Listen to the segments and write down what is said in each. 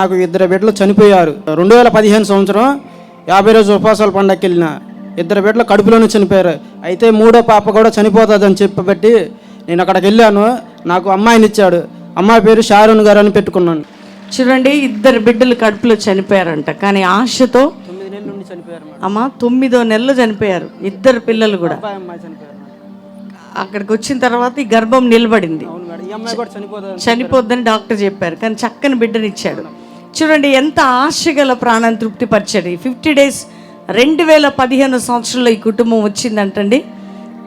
నాకు ఇద్దరు బిడ్డలు చనిపోయారు. రెండు వేల పదిహేను సంవత్సరం యాభై రోజు ఉపవాసాల పండగకి వెళ్ళిన ఇద్దరు బిడ్డలు కడుపులోనే చనిపోయారు. అయితే మూడో పాప కూడా చనిపోతుందని చెప్పబట్టి నేను అక్కడికి వెళ్ళాను. నాకు అమ్మాయిని ఇచ్చాడు. అమ్మాయి పేరు షారూన్ గారు అని పెట్టుకున్నాను. చూడండి ఇద్దరు బిడ్డలు కడుపులో చనిపోయారంట. కానీ ఆశతో తొమ్మిది నెలల నుండి చనిపోయారు అమ్మ తొమ్మిదో నెలలు చనిపోయారు ఇద్దరు పిల్లలు కూడా. అబ్బాయి అమ్మాయి చనిపోయారు అక్కడికి వచ్చిన తర్వాత ఈ గర్భం నిలబడింది. చనిపోద్దని డాక్టర్ చెప్పారు. కానీ చక్కని బిడ్డనిచ్చాడు చూడండి ఎంత ఆశగల ప్రాణం తృప్తిపరచండి. ఫిఫ్టీ డేస్ రెండు వేల పదిహేను సంవత్సరంలో ఈ కుటుంబం వచ్చిందంటండి.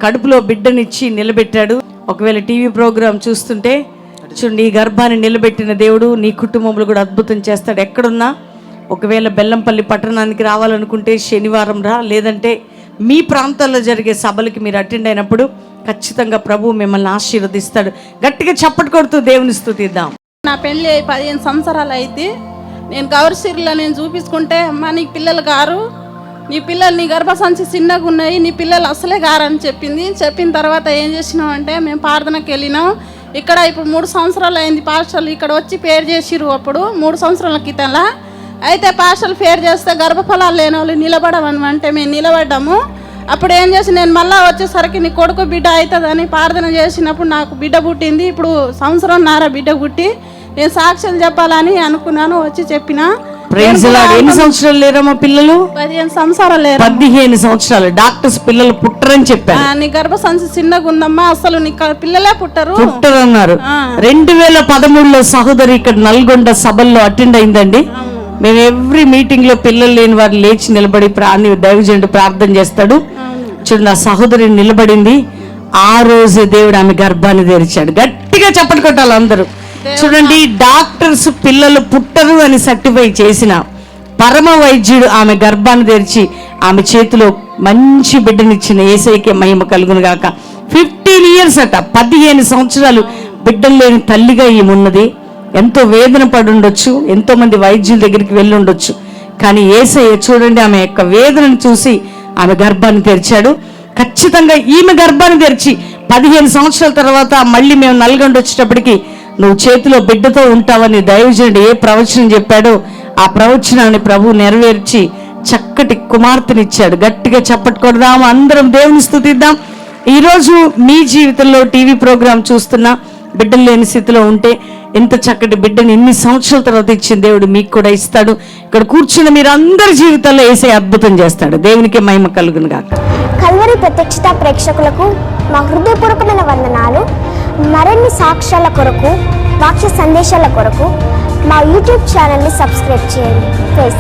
కడుపులో బిడ్డనిచ్చి నిలబెట్టాడు. ఒకవేళ టీవీ ప్రోగ్రాం చూస్తుంటే చూడండి ఈ గర్భాన్ని నిలబెట్టిన దేవుడు నీ కుటుంబంలో కూడా అద్భుతం చేస్తాడు. ఎక్కడున్నా ఒకవేళ బెల్లంపల్లి పట్టణానికి రావాలనుకుంటే శనివారం రా లేదంటే మీ ప్రాంతాల్లో జరిగే సభలకి మీరు అటెండ్ అయినప్పుడు ఖచ్చితంగా ప్రభు మిమ్మల్ని ఆశీర్వదిస్తాడు. గట్టిగా చప్పటి కొడుతూ దేవుని స్థుతిద్దాం. నా పెళ్ళి పదిహేను సంవత్సరాలు అయితే నేను గౌరసీరులో నేను చూపించుకుంటే అమ్మ నీ పిల్లలు గారు నీ పిల్లలు నీ గర్భసంచి చిన్నగా ఉన్నాయి నీ పిల్లలు అసలే గారని చెప్పింది. చెప్పిన తర్వాత ఏం చేసినాం అంటే మేము ప్రార్థనకి వెళ్ళినాం. ఇక్కడ ఇప్పుడు మూడు సంవత్సరాలు అయింది పాస్టర్లు ఇక్కడ వచ్చి పేరు చేసిరు అప్పుడు మూడు సంవత్సరాల క్రితంలా. అయితే పాస్టర్లు పేరు చేస్తే గర్భఫలాలు లేని వాళ్ళు నిలబడమని అంటే మేము నిలబడ్డాము. అప్పుడు ఏం చేసి నేను మళ్ళీ వచ్చేసరికి నీ కొడుకు బిడ్డ అవుతుందని ప్రార్థన చేసినప్పుడు నాకు బిడ్డ పుట్టింది. ఇప్పుడు సంవత్సరం నారా బిడ్డ పుట్టి నేను సాక్ష్యం చెప్పాలని అనుకున్నాను వచ్చి చెప్పిన. ఎన్ని సంవత్సరాలు లేరమ్మా పిల్లలు? పదిహేను సంవత్సరాలు లేరు పదిహేను సంవత్సరాలు. డాక్టర్స్ పిల్లలు పుట్టరని చెప్పారు నీ గర్భసంచి చిన్నగా ఉందమ్మా అసలు నీ పిల్లలే పుట్టరు. పుట్టరన్నారు. రెండు వేల పదమూడులో సహోదరి ఇక్కడ నల్గొండ సభల్లో అటెండ్ అయిందండి. మేము ఎవ్రీ మీటింగ్లో పిల్లలు లేని వారు లేచి నిలబడి ప్రాణి దైవజనుడు ప్రార్థన చేస్తాడు. చూడండి ఆ సహోదరి నిలబడింది. ఆ రోజు దేవుడు ఆమె గర్భాన్ని తెరిచాడు. గట్టిగా చప్పటి కొట్టాలి అందరూ. చూడండి డాక్టర్స్ పిల్లలు పుట్టరు అని సర్టిఫై చేసిన పరమ వైద్యుడు ఆమె గర్భాన్ని తెరిచి ఆమె చేతిలో మంచి బిడ్డనిచ్చిన ఏసైకే మహిమ కలుగును గాక. ఫిఫ్టీన్ ఇయర్స్ అట పదిహేను సంవత్సరాలు బిడ్డలు లేని తల్లిగా ఈమె ఉన్నది ఎంతో వేదన పడి ఉండొచ్చు ఎంతో మంది వైద్యుల దగ్గరికి వెళ్ళి ఉండొచ్చు కానీ ఏసయ్య చూడండి ఆమె యొక్క వేదనను చూసి ఆమె గర్భాన్ని తెరిచాడు. ఖచ్చితంగా ఈమె గర్భాన్ని తెరిచి పదిహేను సంవత్సరాల తర్వాత మళ్ళీ మేము నల్గొండ వచ్చేటప్పటికి నువ్వు చేతిలో బిడ్డతో ఉంటావని దైవజనుడు ఏ ప్రవచనం చెప్పాడో ఆ ప్రవచనాన్ని ప్రభు నెరవేర్చి చక్కటి కుమార్తెనిచ్చాడు. గట్టిగా చప్పట్టుకొడదాం అందరం దేవుని స్థుతిద్దాం. ఈరోజు మీ జీవితంలో టీవీ ప్రోగ్రాం చూస్తున్నా బిడ్డలు లేని స్థితిలో ఉంటే ఎంత చక్కటి బిడ్డని ఎన్ని సంవత్సరాల తర్వాత ఇచ్చిన దేవుడు మీకు కూడా ఇస్తాడు. ఇక్కడ కూర్చున్న మీరు అందరి జీవితాల్లో వేసే అద్భుతం చేస్తాడు. దేవునికి మహిమ కలుగును గాక కల్వరి ప్రత్యక్షత ప్రేక్షకులకు మా హృదయపూర్వకమైన వందనాలు. మరిన్ని సాక్ష్యాల కొరకు వాక్య సందేశాల కొరకు మా యూట్యూబ్ ఛానల్ని సబ్స్క్రైబ్ చేయండి. ప్రైజ్